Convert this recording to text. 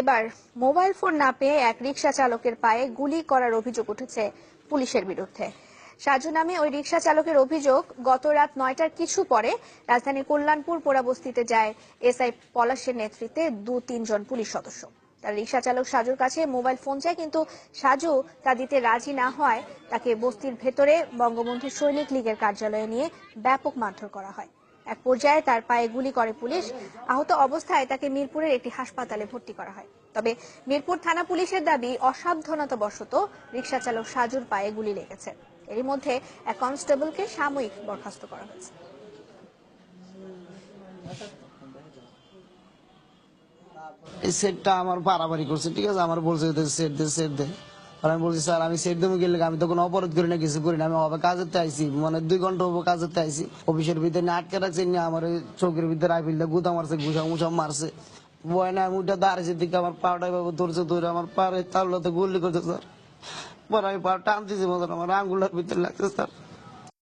এবার, mobile phone না পেয়ে এক রিকশা চালকের পায়ে গুলি করার অভিযোগ উঠেছে পুলিশের বিরুদ্ধে। সাজু নামে ওই রিকশা চালকের অভিযোগ গত রাত নয়টার কিছু পরে রাজধানীর কল্যাণপুর পোড়াবস্তিতে যায় এসআই পলাশের নেতৃত্বে দু তিনজন পুলিশ সদস্য। তার রিকশা চালক সাজুর কাছে মোবাইল ফোন চায়, কিন্তু সাজু তা দিতে রাজি না হয়। তাকে বস্তির ভেতরে বঙ্গবন্ধু সৈনিক লীগের কার্যালয়ে নিয়ে ব্যাপক মারধর করা হয়। এক পর্যায়ে তার পায়ে গুলি করে পুলিশ। আহত অবস্থায় তাকে মিরপুরের একটি হাসপাতালে ভর্তি করা হয়। তবে মিরপুর থানা পুলিশের দাবি অসাবধানতা বশত রিকশা চালক সাজুর পায়ে গুলি লেগেছে। এরই মধ্যে এক কনস্টেবলকে সাময়িক বরখাস্ত করা হয়েছে। এই সেটটা আমার পারাবারি করছে, ঠিক আছে? আমার বলছে সেট দে সেট দে। আমি বলছি, স্যার, আমি সেট দেবো গেলে আমি তো কোনো অপরাধ করি না, কিছু করি না। আমি হবে কাজেতে আইছি মানে দুই ঘণ্টা হব কাজেতে আইছি। অফিসের ভিতরে না আটকে রাখছে, না আমার চোখের ভিতরে আইপিলটা গুতা মারছে ঘুষা মুছা মারছে। বয় না আমি ওইটা দাঁড়িয়েছে দিকে আমার পাটা বাবু ধরছে, ধরে আমার পাড়ে তাহলে গুলি করছে, স্যার। পরে আমি পাড় টানতেছি মতন আমার আঙ্গুলের ভিতরে লাগছে, স্যার।